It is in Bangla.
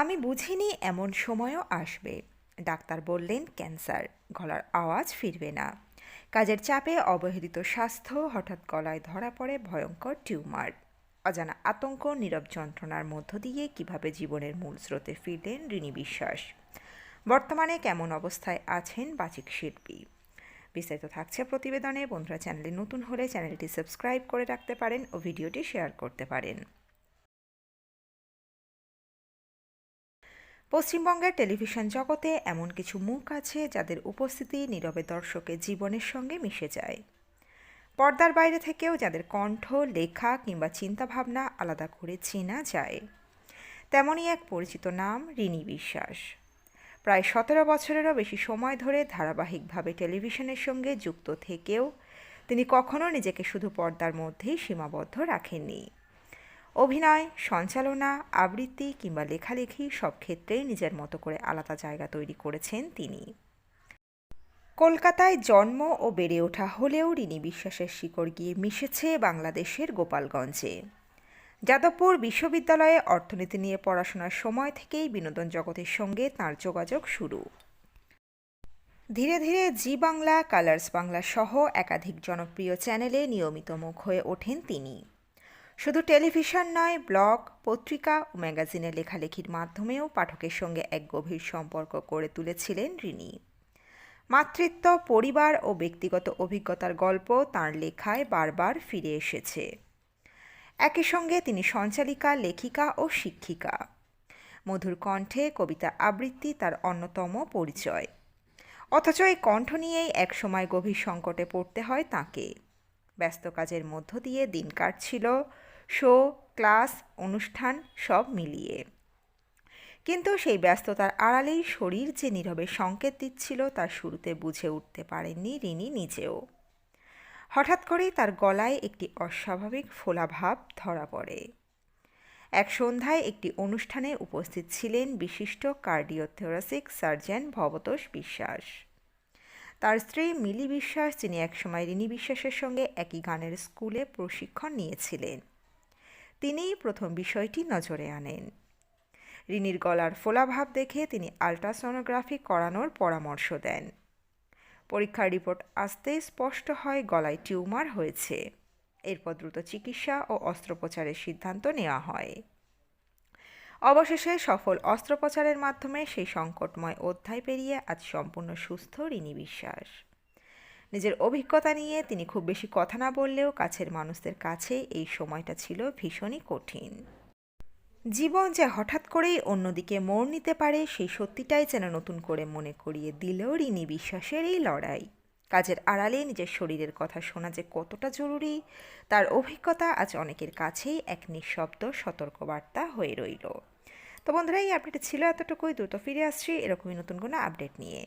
আমি বুঝিনি এমন সময়ও আসবে। ডাক্তার বললেন, ক্যান্সার। গলার আওয়াজ ফিরবে না। কাজের চাপে অবহেলিত স্বাস্থ্য, হঠাৎ গলায় ধরা পড়ে ভয়ঙ্কর টিউমার। অজানা আতঙ্ক, নীরব যন্ত্রণার মধ্য দিয়ে কীভাবে জীবনের মূল স্রোতে ফিরলেন ঋণী বিশ্বাস? বর্তমানে কেমন অবস্থায় আছেন বাচিক শিল্পী? বিস্তারিত থাকছে প্রতিবেদনে। বন্ধুরা চ্যানেলে নতুন হলে চ্যানেলটি সাবস্ক্রাইব করে রাখতে পারেন ও ভিডিওটি শেয়ার করতে পারেন। পশ্চিমবঙ্গের টেলিভিশন জগতে এমন কিছু মুখ আছে যাদের উপস্থিতি নীরবে দর্শকের জীবনের সঙ্গে মিশে যায়। পর্দার বাইরে থেকেও যাদের কণ্ঠ, লেখা কিংবা চিন্তাভাবনা আলাদা করে চেনা যায়। তেমনই এক পরিচিত নাম রিনি বিশ্বাস। প্রায় সতেরো বছরেরও বেশি সময় ধরে ধারাবাহিকভাবে টেলিভিশনের সঙ্গে যুক্ত থেকেও তিনি কখনো নিজেকে শুধু পর্দার মধ্যেই সীমাবদ্ধ রাখেননি। অভিনয়, সঞ্চালনা, আবৃত্তি কিংবা লেখালেখি সব ক্ষেত্রেই নিজের মতো করে আলাদা জায়গা তৈরি করেছেন তিনি। কলকাতায় জন্ম ও বেড়ে ওঠা হলেও রিনি বিশ্বাসের শিকড় গিয়ে মিশেছে বাংলাদেশের গোপালগঞ্জে। যাদবপুর বিশ্ববিদ্যালয়ে অর্থনীতি নিয়ে পড়াশোনার সময় থেকেই বিনোদন জগতের সঙ্গে তাঁর যোগাযোগ শুরু। ধীরে ধীরে জি বাংলা, কালার্স বাংলা সহ একাধিক জনপ্রিয় চ্যানেলে নিয়মিত মুখ হয়ে ওঠেন তিনি। শুধু টেলিভিশন নয়, ব্লগ, পত্রিকা ও ম্যাগাজিনে লেখালেখির মাধ্যমেও পাঠকের সঙ্গে এক গভীর সম্পর্ক করে তুলেছিলেন রিনি। মাতৃত্ব, পরিবার ও ব্যক্তিগত অভিজ্ঞতার গল্প তাঁর লেখায় বারবার ফিরে এসেছে। একই সঙ্গে তিনি সঞ্চালিকা, লেখিকা ও শিক্ষিকা। মধুর কণ্ঠে কবিতা আবৃত্তি তার অন্যতম পরিচয়। অথচ এই কণ্ঠ নিয়েই একসময় গভীর সংকটে পড়তে হয় তাকে। ব্যস্ত কাজের মধ্য দিয়ে দিন কাটছিল শো, ক্লাস, অনুষ্ঠান সব মিলিয়ে। কিন্তু সেই ব্যস্ততার আড়ালেই শরীর যে নীরবে সংকেত দিচ্ছিল তার শুরুতে বুঝে উঠতে পারেননি রিনি নিজেও। হঠাৎ করেই তার গলায় একটি অস্বাভাবিক ফোলাভাব ধরা পড়ে। এক সন্ধ্যায় একটি অনুষ্ঠানে উপস্থিত ছিলেন বিশিষ্ট কার্ডিওথেরাসিক সার্জন ভবতোষ বিশ্বাস। তার স্ত্রী মিলি বিশ্বাস, যিনি একসময় রিনি বিশ্বাসের সঙ্গে একই গানের স্কুলে প্রশিক্ষণ নিয়েছিলেন। তিনিই প্রথম বিষয়টি নজরে আনেন। রিনির গলার ফোলাভাব দেখে তিনি আলট্রাসোনোগ্রাফি করানোর পরামর্শ দেন। পরীক্ষার রিপোর্ট আসতেই স্পষ্ট হয় গলায় টিউমার হয়েছে। এরপর দ্রুত চিকিৎসা ও অস্ত্রোপচারের সিদ্ধান্ত নেওয়া হয়। অবশেষে সফল অস্ত্রোপচারের মাধ্যমে সেই সংকটময় অধ্যায় পেরিয়ে আজ সম্পূর্ণ সুস্থ রিনি বিশ্বাস। নিজের অভিজ্ঞতা নিয়ে তিনি খুব বেশি কথা না বললেও কাছের মানুষদের কাছে এই সময়টা ছিল ভীষণই কঠিন। জীবন যে হঠাৎ করেই অন্যদিকে মোড় নিতে পারে, সেই সত্যিটাই যেন নতুন করে মনে করিয়ে দিলেও ঋণী বিশ্বাসের এই লড়াই। কাজের আড়ালে নিজের শরীরের কথা শোনা যে কতটা জরুরি, তার অভিজ্ঞতা আজ অনেকের কাছেই এক নিঃশব্দ সতর্কবার্তা হয়ে রইল। তো বন্ধুরা, এই আপডেট ছিল এতটুকুই। দ্রুত ফিরে আসছি। এরকমই নতুন কোনো আপডেট নিয়ে।